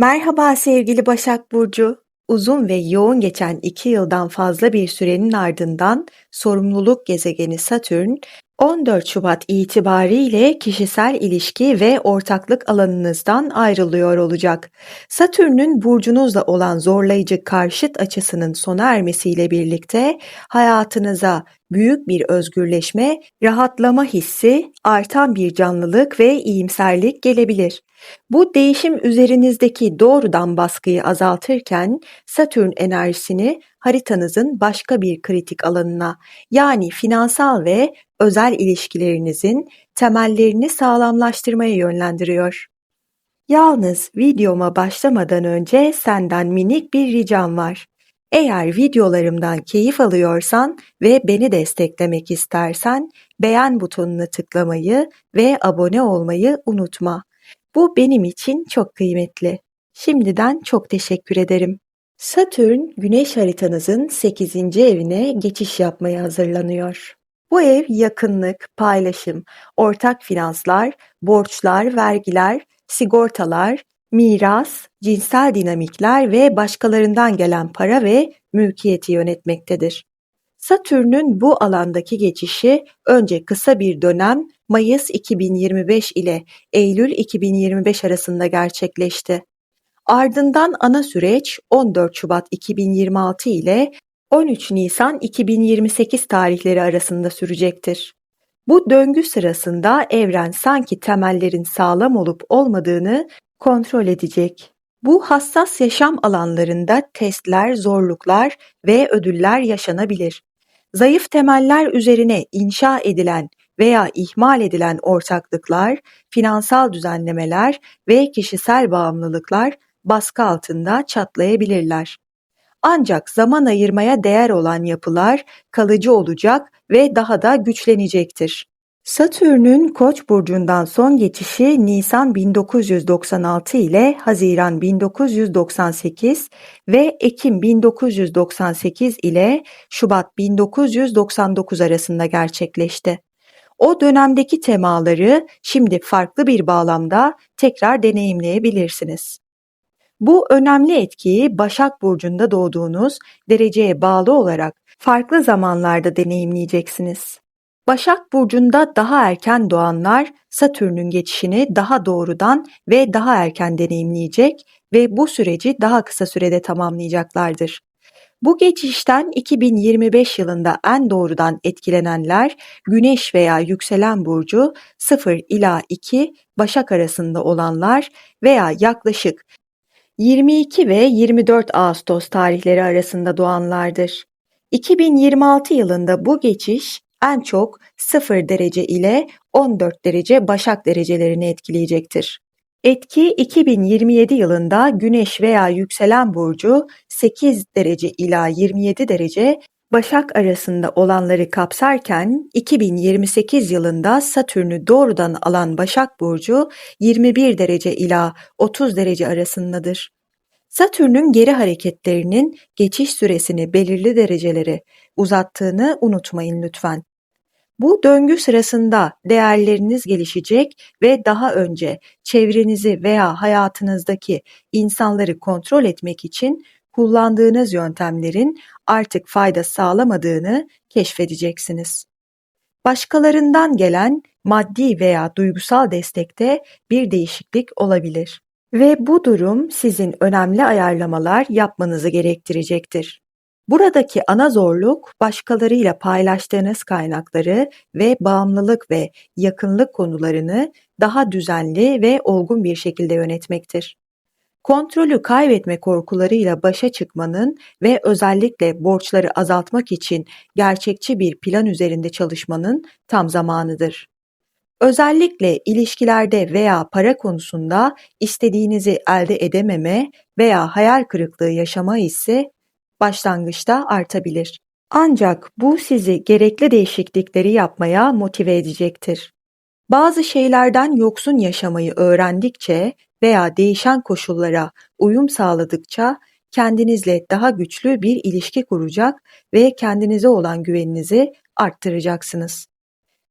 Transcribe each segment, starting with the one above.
Merhaba sevgili Başak Burcu. Uzun ve yoğun geçen iki yıldan fazla bir sürenin ardından sorumluluk gezegeni Satürn 14 Şubat itibariyle kişisel ilişki ve ortaklık alanınızdan ayrılıyor olacak. Satürn'ün burcunuzla olan zorlayıcı karşıt açısının sona ermesiyle birlikte hayatınıza büyük bir özgürleşme, rahatlama hissi, artan bir canlılık ve iyimserlik gelebilir. Bu değişim üzerinizdeki doğrudan baskıyı azaltırken Satürn enerjisini haritanızın başka bir kritik alanına yani finansal ve özel ilişkilerinizin temellerini sağlamlaştırmaya yönlendiriyor. Yalnız videoma başlamadan önce senden minik bir ricam var. Eğer videolarımdan keyif alıyorsan ve beni desteklemek istersen beğen butonuna tıklamayı ve abone olmayı unutma. Bu benim için çok kıymetli. Şimdiden çok teşekkür ederim. Satürn, Güneş haritanızın 8. evine geçiş yapmaya hazırlanıyor. Bu ev yakınlık, paylaşım, ortak finanslar, borçlar, vergiler, sigortalar, miras, cinsel dinamikler ve başkalarından gelen para ve mülkiyeti yönetmektedir. Satürn'ün bu alandaki geçişi önce kısa bir dönem Mayıs 2025 ile Eylül 2025 arasında gerçekleşti. Ardından ana süreç 14 Şubat 2026 ile 13 Nisan 2028 tarihleri arasında sürecektir. Bu döngü sırasında evren sanki temellerin sağlam olup olmadığını kontrol edecek. Bu hassas yaşam alanlarında testler, zorluklar ve ödüller yaşanabilir. Zayıf temeller üzerine inşa edilen veya ihmal edilen ortaklıklar, finansal düzenlemeler ve kişisel bağımlılıklar baskı altında çatlayabilirler. Ancak zaman ayırmaya değer olan yapılar kalıcı olacak ve daha da güçlenecektir. Satürn'ün Koç burcundan son geçişi Nisan 1996 ile Haziran 1998 ve Ekim 1998 ile Şubat 1999 arasında gerçekleşti. O dönemdeki temaları şimdi farklı bir bağlamda tekrar deneyimleyebilirsiniz. Bu önemli etkiyi Başak Burcu'nda doğduğunuz dereceye bağlı olarak farklı zamanlarda deneyimleyeceksiniz. Başak Burcu'nda daha erken doğanlar Satürn'ün geçişini daha doğrudan ve daha erken deneyimleyecek ve bu süreci daha kısa sürede tamamlayacaklardır. Bu geçişten 2025 yılında en doğrudan etkilenenler Güneş veya yükselen burcu 0 ila 2 Başak arasında olanlar veya yaklaşık 22 ve 24 Ağustos tarihleri arasında doğanlardır. 2026 yılında bu geçiş en çok 0 derece ile 14 derece Başak derecelerini etkileyecektir. Etki 2027 yılında Güneş veya yükselen burcu 8 derece ila 27 derece Başak arasında olanları kapsarken 2028 yılında Satürn'ü doğrudan alan Başak Burcu 21 derece ila 30 derece arasındadır. Satürn'ün geri hareketlerinin geçiş süresini belirli derecelere uzattığını unutmayın lütfen. Bu döngü sırasında değerleriniz gelişecek ve daha önce çevrenizi veya hayatınızdaki insanları kontrol etmek için kullandığınız yöntemlerin artık fayda sağlamadığını keşfedeceksiniz. Başkalarından gelen maddi veya duygusal destekte bir değişiklik olabilir ve bu durum sizin önemli ayarlamalar yapmanızı gerektirecektir. Buradaki ana zorluk başkalarıyla paylaştığınız kaynakları ve bağımlılık ve yakınlık konularını daha düzenli ve olgun bir şekilde yönetmektir. Kontrolü kaybetme korkularıyla başa çıkmanın ve özellikle borçları azaltmak için gerçekçi bir plan üzerinde çalışmanın tam zamanıdır. Özellikle ilişkilerde veya para konusunda istediğinizi elde edememe veya hayal kırıklığı yaşama hissi başlangıçta artabilir. Ancak bu sizi gerekli değişiklikleri yapmaya motive edecektir. Bazı şeylerden yoksun yaşamayı öğrendikçe veya değişen koşullara uyum sağladıkça kendinizle daha güçlü bir ilişki kuracak ve kendinize olan güveninizi arttıracaksınız.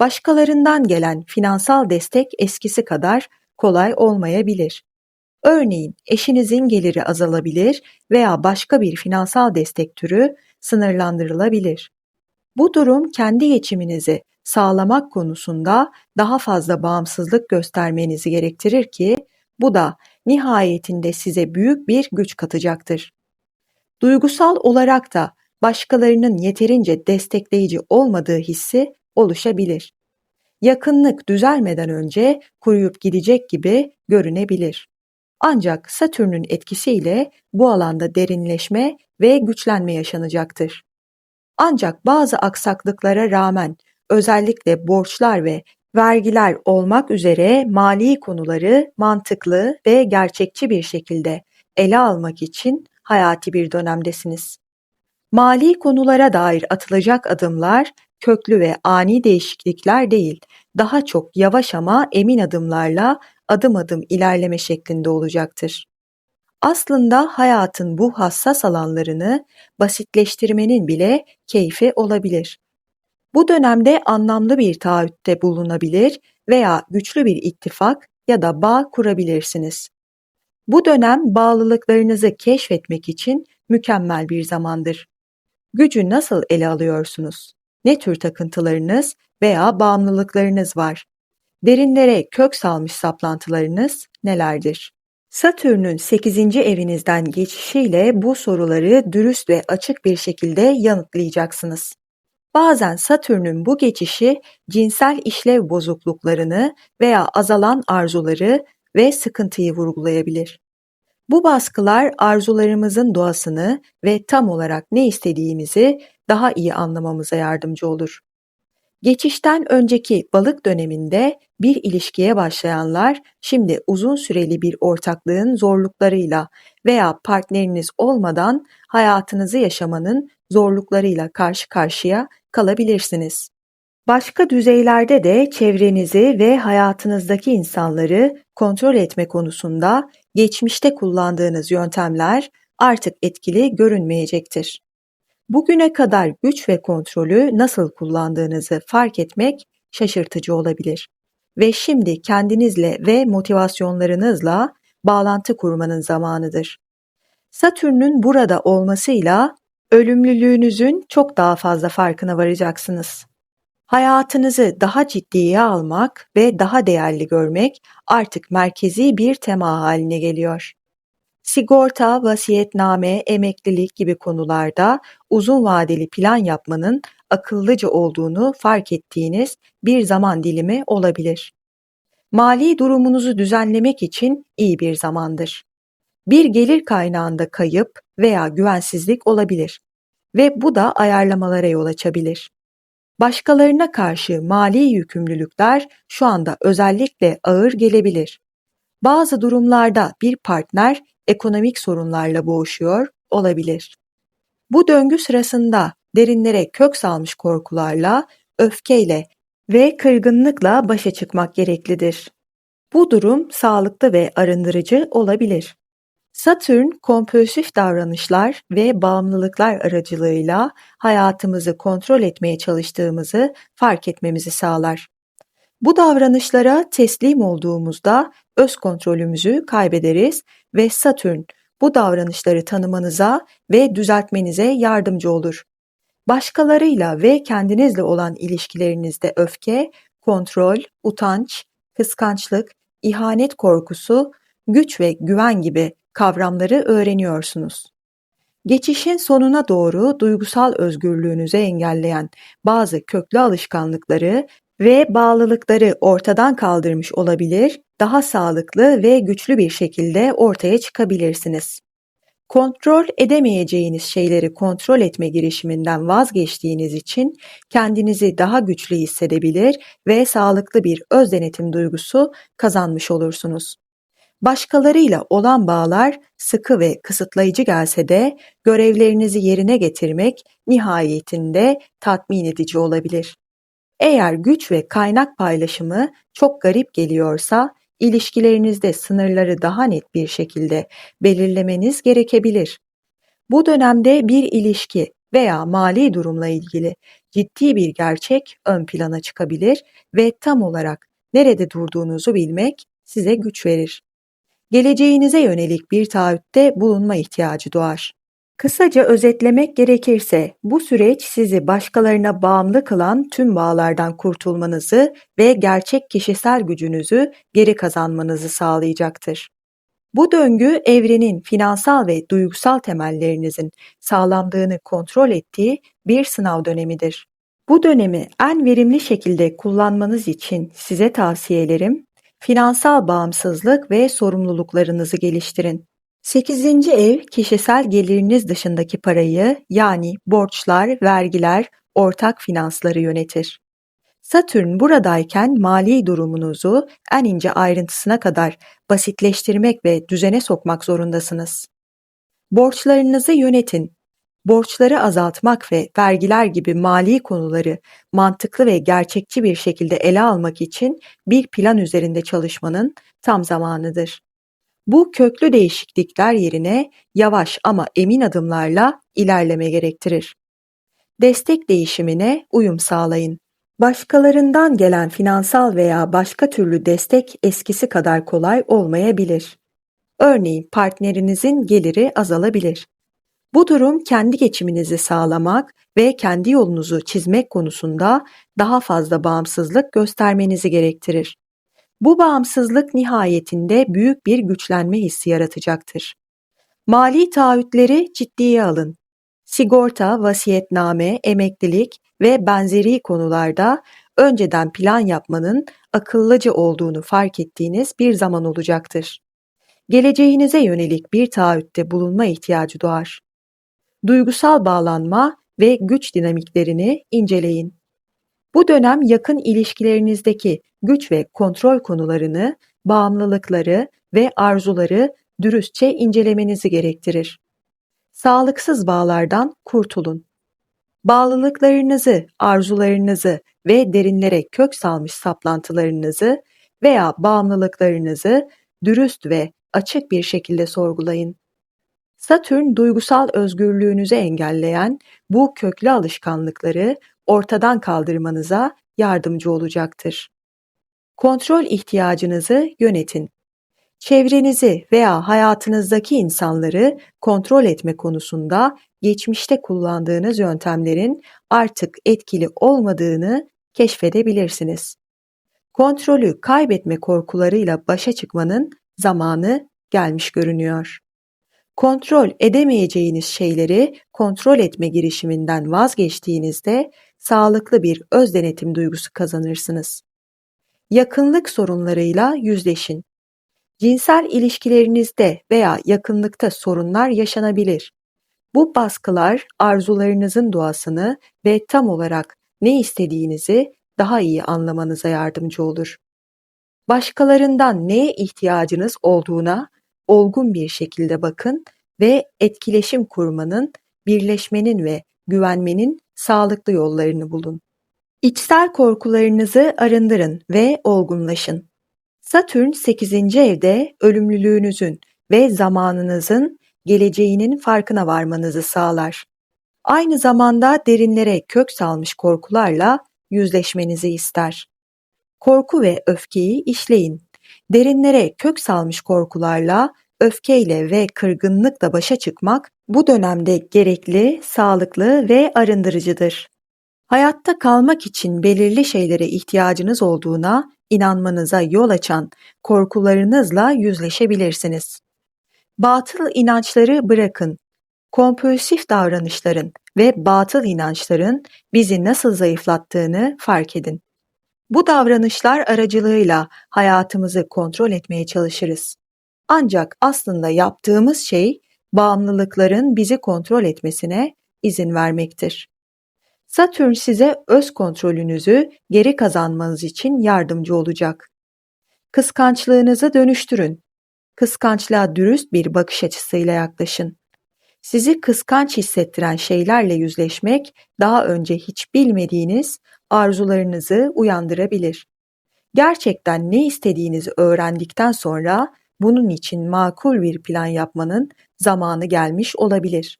Başkalarından gelen finansal destek eskisi kadar kolay olmayabilir. Örneğin eşinizin geliri azalabilir veya başka bir finansal destek türü sınırlandırılabilir. Bu durum kendi geçiminizi sağlamak konusunda daha fazla bağımsızlık göstermenizi gerektirir ki bu da nihayetinde size büyük bir güç katacaktır. Duygusal olarak da başkalarının yeterince destekleyici olmadığı hissi oluşabilir. Yakınlık düzelmeden önce kuruyup gidecek gibi görünebilir. Ancak Satürn'ün etkisiyle bu alanda derinleşme ve güçlenme yaşanacaktır. Ancak bazı aksaklıklara rağmen özellikle borçlar ve vergiler olmak üzere mali konuları mantıklı ve gerçekçi bir şekilde ele almak için hayati bir dönemdesiniz. Mali konulara dair atılacak adımlar köklü ve ani değişiklikler değil, daha çok yavaş ama emin adımlarla adım adım ilerleme şeklinde olacaktır. Aslında hayatın bu hassas alanlarını basitleştirmenin bile keyfi olabilir. Bu dönemde anlamlı bir taahhütte bulunabilir veya güçlü bir ittifak ya da bağ kurabilirsiniz. Bu dönem bağlılıklarınızı keşfetmek için mükemmel bir zamandır. Gücü nasıl ele alıyorsunuz? Ne tür takıntılarınız veya bağımlılıklarınız var? Derinlere kök salmış saplantılarınız nelerdir? Satürn'ün 8. evinizden geçişiyle bu soruları dürüst ve açık bir şekilde yanıtlayacaksınız. Bazen Satürn'ün bu geçişi cinsel işlev bozukluklarını veya azalan arzuları ve sıkıntıyı vurgulayabilir. Bu baskılar arzularımızın doğasını ve tam olarak ne istediğimizi daha iyi anlamamıza yardımcı olur. Geçişten önceki balık döneminde bir ilişkiye başlayanlar şimdi uzun süreli bir ortaklığın zorluklarıyla veya partneriniz olmadan hayatınızı yaşamanın zorluklarıyla karşı karşıya kalabilirsiniz. Başka düzeylerde de çevrenizi ve hayatınızdaki insanları kontrol etme konusunda geçmişte kullandığınız yöntemler artık etkili görünmeyecektir. Bugüne kadar güç ve kontrolü nasıl kullandığınızı fark etmek şaşırtıcı olabilir ve şimdi kendinizle ve motivasyonlarınızla bağlantı kurmanın zamanıdır. Satürn'ün burada olmasıyla ölümlülüğünüzün çok daha fazla farkına varacaksınız. Hayatınızı daha ciddiye almak ve daha değerli görmek artık merkezi bir tema haline geliyor. Sigorta, vasiyetname, emeklilik gibi konularda uzun vadeli plan yapmanın akıllıca olduğunu fark ettiğiniz bir zaman dilimi olabilir. Mali durumunuzu düzenlemek için iyi bir zamandır. Bir gelir kaynağında kayıp veya güvensizlik olabilir ve bu da ayarlamalara yol açabilir. Başkalarına karşı mali yükümlülükler şu anda özellikle ağır gelebilir. Bazı durumlarda bir partner ekonomik sorunlarla boğuşuyor olabilir. Bu döngü sırasında derinlere kök salmış korkularla, öfkeyle ve kırgınlıkla başa çıkmak gereklidir. Bu durum sağlıklı ve arındırıcı olabilir. Satürn, kompulsif davranışlar ve bağımlılıklar aracılığıyla hayatımızı kontrol etmeye çalıştığımızı fark etmemizi sağlar. Bu davranışlara teslim olduğumuzda öz kontrolümüzü kaybederiz ve Satürn bu davranışları tanımanıza ve düzeltmenize yardımcı olur. Başkalarıyla ve kendinizle olan ilişkilerinizde öfke, kontrol, utanç, kıskançlık, ihanet korkusu, güç ve güven gibi kavramları öğreniyorsunuz. Geçişin sonuna doğru duygusal özgürlüğünüzü engelleyen bazı köklü alışkanlıkları ve bağlılıkları ortadan kaldırmış olabilir, daha sağlıklı ve güçlü bir şekilde ortaya çıkabilirsiniz. Kontrol edemeyeceğiniz şeyleri kontrol etme girişiminden vazgeçtiğiniz için kendinizi daha güçlü hissedebilir ve sağlıklı bir öz denetim duygusu kazanmış olursunuz. Başkalarıyla olan bağlar sıkı ve kısıtlayıcı gelse de görevlerinizi yerine getirmek nihayetinde tatmin edici olabilir. Eğer güç ve kaynak paylaşımı çok garip geliyorsa, ilişkilerinizde sınırları daha net bir şekilde belirlemeniz gerekebilir. Bu dönemde bir ilişki veya mali durumla ilgili ciddi bir gerçek ön plana çıkabilir ve tam olarak nerede durduğunuzu bilmek size güç verir. Geleceğinize yönelik bir taahhütte bulunma ihtiyacı doğar. Kısaca özetlemek gerekirse bu süreç sizi başkalarına bağımlı kılan tüm bağlardan kurtulmanızı ve gerçek kişisel gücünüzü geri kazanmanızı sağlayacaktır. Bu döngü evrenin finansal ve duygusal temellerinizin sağlamlığını kontrol ettiği bir sınav dönemidir. Bu dönemi en verimli şekilde kullanmanız için size tavsiyelerim finansal bağımsızlık ve sorumluluklarınızı geliştirin. 8. ev kişisel geliriniz dışındaki parayı yani borçlar, vergiler, ortak finansları yönetir. Satürn buradayken mali durumunuzu en ince ayrıntısına kadar basitleştirmek ve düzene sokmak zorundasınız. Borçlarınızı yönetin. Borçları azaltmak ve vergiler gibi mali konuları mantıklı ve gerçekçi bir şekilde ele almak için bir plan üzerinde çalışmanın tam zamanıdır. Bu köklü değişiklikler yerine yavaş ama emin adımlarla ilerleme gerektirir. Destek değişimine uyum sağlayın. Başkalarından gelen finansal veya başka türlü destek eskisi kadar kolay olmayabilir. Örneğin partnerinizin geliri azalabilir. Bu durum kendi geçiminizi sağlamak ve kendi yolunuzu çizmek konusunda daha fazla bağımsızlık göstermenizi gerektirir. Bu bağımsızlık nihayetinde büyük bir güçlenme hissi yaratacaktır. Mali taahhütleri ciddiye alın. Sigorta, vasiyetname, emeklilik ve benzeri konularda önceden plan yapmanın akıllıca olduğunu fark ettiğiniz bir zaman olacaktır. Geleceğinize yönelik bir taahhütte bulunma ihtiyacı doğar. Duygusal bağlanma ve güç dinamiklerini inceleyin. Bu dönem yakın ilişkilerinizdeki güç ve kontrol konularını, bağımlılıkları ve arzuları dürüstçe incelemenizi gerektirir. Sağlıksız bağlardan kurtulun. Bağlılıklarınızı, arzularınızı ve derinlere kök salmış saplantılarınızı veya bağımlılıklarınızı dürüst ve açık bir şekilde sorgulayın. Satürn duygusal özgürlüğünüzü engelleyen bu köklü alışkanlıkları ortadan kaldırmanıza yardımcı olacaktır. Kontrol ihtiyacınızı yönetin. Çevrenizi veya hayatınızdaki insanları kontrol etme konusunda geçmişte kullandığınız yöntemlerin artık etkili olmadığını keşfedebilirsiniz. Kontrolü kaybetme korkularıyla başa çıkmanın zamanı gelmiş görünüyor. Kontrol edemeyeceğiniz şeyleri kontrol etme girişiminden vazgeçtiğinizde sağlıklı bir öz denetim duygusu kazanırsınız. Yakınlık sorunlarıyla yüzleşin. Cinsel ilişkilerinizde veya yakınlıkta sorunlar yaşanabilir. Bu baskılar arzularınızın doğasını ve tam olarak ne istediğinizi daha iyi anlamanıza yardımcı olur. Başkalarından neye ihtiyacınız olduğuna olgun bir şekilde bakın ve etkileşim kurmanın, birleşmenin ve güvenmenin sağlıklı yollarını bulun. İçsel korkularınızı arındırın ve olgunlaşın. Satürn 8. evde ölümlülüğünüzün ve zamanınızın geleceğinin farkına varmanızı sağlar. Aynı zamanda derinlere kök salmış korkularla yüzleşmenizi ister. Korku ve öfkeyi işleyin. Derinlere kök salmış korkularla, öfkeyle ve kırgınlıkla başa çıkmak bu dönemde gerekli, sağlıklı ve arındırıcıdır. Hayatta kalmak için belirli şeylere ihtiyacınız olduğuna inanmanıza yol açan korkularınızla yüzleşebilirsiniz. Batıl inançları bırakın. Kompulsif davranışların ve batıl inançların bizi nasıl zayıflattığını fark edin. Bu davranışlar aracılığıyla hayatımızı kontrol etmeye çalışırız. Ancak aslında yaptığımız şey bağımlılıkların bizi kontrol etmesine izin vermektir. Satürn size öz kontrolünüzü geri kazanmanız için yardımcı olacak. Kıskançlığınızı dönüştürün. Kıskançlığa dürüst bir bakış açısıyla yaklaşın. Sizi kıskanç hissettiren şeylerle yüzleşmek daha önce hiç bilmediğiniz arzularınızı uyandırabilir. Gerçekten ne istediğinizi öğrendikten sonra bunun için makul bir plan yapmanın zamanı gelmiş olabilir.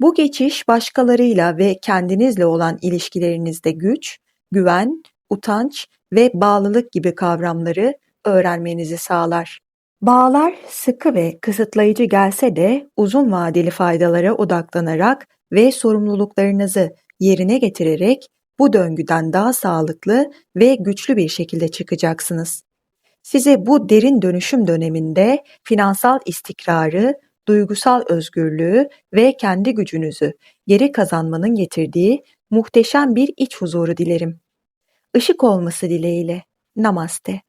Bu geçiş başkalarıyla ve kendinizle olan ilişkilerinizde güç, güven, utanç ve bağlılık gibi kavramları öğrenmenizi sağlar. Bağlar sıkı ve kısıtlayıcı gelse de uzun vadeli faydalara odaklanarak ve sorumluluklarınızı yerine getirerek bu döngüden daha sağlıklı ve güçlü bir şekilde çıkacaksınız. Size bu derin dönüşüm döneminde finansal istikrarı, duygusal özgürlüğü ve kendi gücünüzü geri kazanmanın getirdiği muhteşem bir iç huzuru dilerim. Işık olması dileğiyle. Namaste.